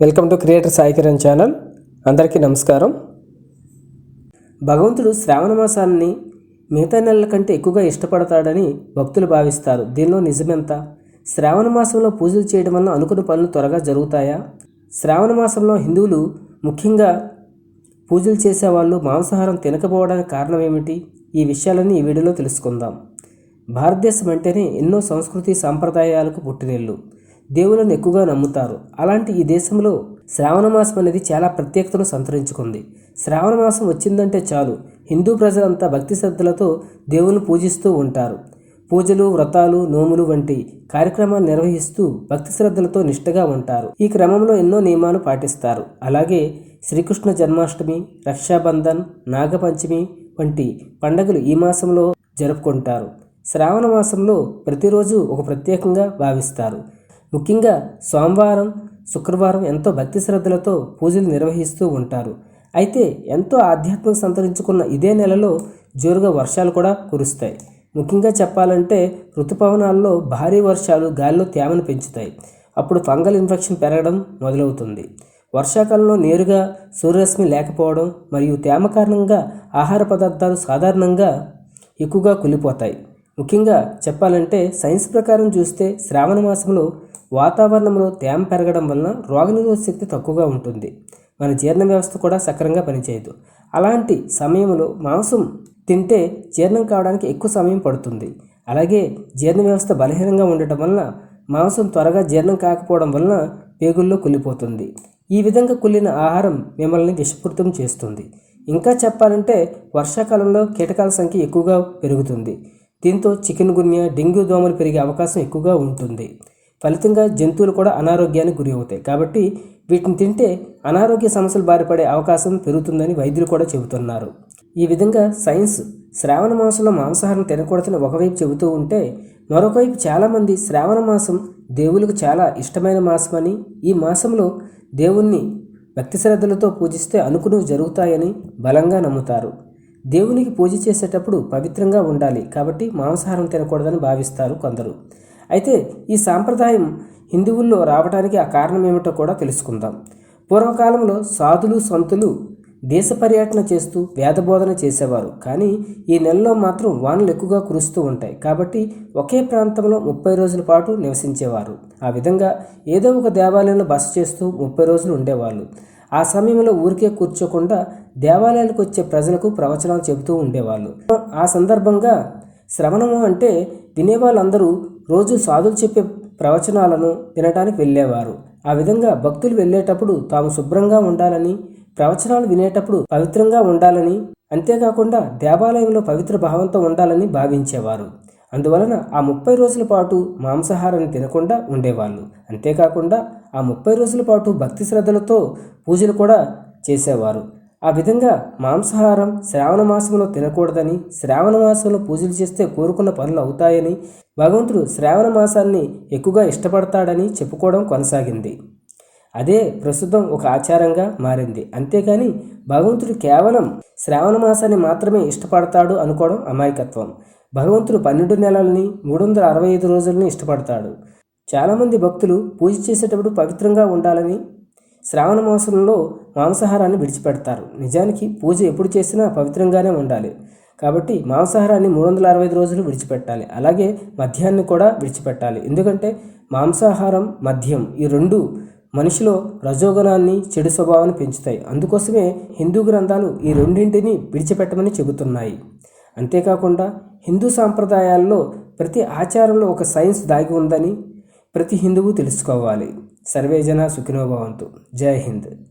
Welcome to creator Sai Kiran channel. అందరికీ నమస్కారం. భగవంతుడు శ్రావణ మాసాన్ని మిగతా నెలల కంటే ఎక్కువగా ఇష్టపడతాడని భక్తులు భావిస్తారు. దీనిలో నిజమెంత? శ్రావణ మాసంలో పూజలు చేయడం వల్ల అనుకున్న పనులు త్వరగా జరుగుతాయా? శ్రావణ మాసంలో హిందువులు ముఖ్యంగా పూజలు చేసేవాళ్ళు మాంసాహారం తినకపోవడానికి కారణం ఏమిటి? ఈ విషయాలన్నీ ఈ వీడియోలో తెలుసుకుందాం. భారతదేశం అంటేనే ఎన్నో సంస్కృతి సాంప్రదాయాలకు పుట్టినిల్లు. దేవులను ఎక్కువగా నమ్ముతారు. అలాంటి ఈ దేశంలో శ్రావణ మాసం అనేది చాలా ప్రత్యేకతను సంతరించుకుంది. శ్రావణ మాసం వచ్చిందంటే చాలు. హిందూ ప్రజలంతా భక్తి శ్రద్ధలతో దేవుని పూజిస్తూ ఉంటారు. పూజలు వ్రతాలు నోములు వంటి కార్యక్రమాలు నిర్వహిస్తూ భక్తి శ్రద్ధలతో నిష్ఠగా ఉంటారు. ఈ క్రమంలో ఎన్నో నియమాలు పాటిస్తారు. అలాగే శ్రీకృష్ణ జన్మాష్టమి రక్షాబంధన్ నాగపంచమి వంటి పండగలు ఈ మాసంలో జరుపుకుంటారు. శ్రావణ మాసంలో ప్రతిరోజు ఒక ప్రత్యేకంగా భావిస్తారు. ముఖ్యంగా సోమవారం శుక్రవారం ఎంతో భక్తి శ్రద్ధలతో పూజలు నిర్వహిస్తూ ఉంటారు. అయితే ఎంతో ఆధ్యాత్మిక సంతరించుకున్న ఇదే నెలలో జోరుగా వర్షాలు కూడా కురుస్తాయి. ముఖ్యంగా చెప్పాలంటే ఋతుపవనాల్లో భారీ వర్షాలు గాలిలో తేమను పెంచుతాయి. అప్పుడు ఫంగల్ ఇన్ఫెక్షన్ పెరగడం మొదలవుతుంది. వర్షాకాలంలో నేరుగా సూర్యరశ్మి లేకపోవడం మరియు తేమ కారణంగా ఆహార పదార్థాలు సాధారణంగా ఎక్కువగా కుళ్ళిపోతాయి. ముఖ్యంగా చెప్పాలంటే సైన్స్ ప్రకారం చూస్తే శ్రావణ మాసంలో వాతావరణంలో తేమ పెరగడం వలన రోగనిరోధక శక్తి తక్కువగా ఉంటుంది. మన జీర్ణ వ్యవస్థ కూడా సక్రంగా పనిచేయదు. అలాంటి సమయంలో మాంసం తింటే జీర్ణం కావడానికి ఎక్కువ సమయం పడుతుంది. అలాగే జీర్ణ వ్యవస్థ బలహీనంగా ఉండటం వలన మాంసం త్వరగా జీర్ణం కాకపోవడం వలన పేగుల్లో కుళ్ళిపోతుంది. ఈ విధంగా కుళ్ళిన ఆహారం మిమ్మల్ని విషపూరితం చేస్తుంది. ఇంకా చెప్పాలంటే వర్షాకాలంలో కీటకాల సంఖ్య ఎక్కువగా పెరుగుతుంది. దీంతో చికెన్ గున్యా డెంగ్యూ దోమలు పెరిగే అవకాశం ఎక్కువగా ఉంటుంది. ఫలితంగా జంతువులు కూడా అనారోగ్యానికి గురి అవుతాయి. కాబట్టి వీటిని తింటే అనారోగ్య సమస్యలు బారిపడే అవకాశం పెరుగుతుందని వైద్యులు కూడా చెబుతున్నారు. ఈ విధంగా సైన్స్ శ్రావణ మాసంలో మాంసాహారం తినకూడదని ఒకవైపు చెబుతూ ఉంటే మరొకవైపు చాలామంది శ్రావణ మాసం దేవులకు చాలా ఇష్టమైన మాసమని ఈ మాసంలో దేవుణ్ణి భక్తి శ్రద్ధలతో పూజిస్తే అనుకుని జరుగుతాయని బలంగా నమ్ముతారు. దేవునికి పూజ చేసేటప్పుడు పవిత్రంగా ఉండాలి. కాబట్టి మాంసాహారం తినకూడదని భావిస్తారు కొందరు. అయితే ఈ సాంప్రదాయం హిందువుల్లో రావడానికి ఆ కారణం ఏమిటో కూడా తెలుసుకుందాం. పూర్వకాలంలో సాధులు సంతులు దేశ పర్యటన చేస్తూ వేదబోధన చేసేవారు. కానీ ఈ నెలలో మాత్రం వానలు ఎక్కువగా కురుస్తూ ఉంటాయి. కాబట్టి ఒకే ప్రాంతంలో ముప్పై రోజుల పాటు నివసించేవారు. ఆ విధంగా ఏదో ఒక దేవాలయంలో బస చేస్తూ ముప్పై రోజులు ఉండేవాళ్ళు. ఆ సమయంలో ఊరికే కూర్చోకుండా దేవాలయాలకు వచ్చే ప్రజలకు ప్రవచనాలు చెబుతూ ఉండేవాళ్ళు. ఆ సందర్భంగా శ్రవణము అంటే వినేవాళ్ళందరూ రోజు సాధులు చెప్పే ప్రవచనాలను వినటానికి వెళ్ళేవారు. ఆ విధంగా భక్తులు వెళ్ళేటప్పుడు తాము శుభ్రంగా ఉండాలని ప్రవచనాలు వినేటప్పుడు పవిత్రంగా ఉండాలని అంతేకాకుండా దేవాలయంలో పవిత్ర భావంతో ఉండాలని భావించేవారు. అందువలన ఆ ముప్పై రోజుల పాటు మాంసాహారాన్ని తినకుండా ఉండేవాళ్ళు. అంతేకాకుండా ఆ ముప్పై రోజుల పాటు భక్తి శ్రద్ధలతో పూజలు కూడా చేసేవారు. ఆ విధంగా మాంసాహారం శ్రావణ మాసంలో తినకూడదని శ్రావణ మాసంలో పూజలు చేస్తే కోరుకున్న పనులు అవుతాయని భగవంతుడు శ్రావణ మాసాన్ని ఎక్కువగా ఇష్టపడతాడని చెప్పుకోవడం కొనసాగింది. అదే ప్రస్తుతం ఒక ఆచారంగా మారింది. అంతేకాని భగవంతుడు కేవలం శ్రావణ మాసాన్ని మాత్రమే ఇష్టపడతాడు అనుకోవడం అమాయకత్వం. భగవంతుడు పన్నెండు నెలల్ని మూడు వందల అరవై ఐదు రోజులని ఇష్టపడతాడు. చాలామంది భక్తులు పూజ చేసేటప్పుడు పవిత్రంగా ఉండాలని శ్రావణ మాసంలో మాంసాహారాన్ని విడిచిపెడతారు. నిజానికి పూజ ఎప్పుడు చేసినా పవిత్రంగానే ఉండాలి. కాబట్టి మాంసాహారాన్ని మూడు వందల అరవై ఐదు రోజులు విడిచిపెట్టాలి. అలాగే మద్యాన్ని కూడా విడిచిపెట్టాలి. ఎందుకంటే మాంసాహారం మద్యం. ఈ రెండు మనిషిలో రజోగుణాన్ని చెడు స్వభావాన్ని పెంచుతాయి. అందుకోసమే హిందూ గ్రంథాలు ఈ రెండింటిని విడిచిపెట్టమని చెబుతున్నాయి. అంతేకాకుండా హిందూ సాంప్రదాయాల్లో ప్రతి ఆచారంలో ఒక సైన్స్ దాగి ఉందని ప్రతి హిందువు తెలుసుకోవాలి. సర్వేజన సుఖినోభవంతు జై హింద్.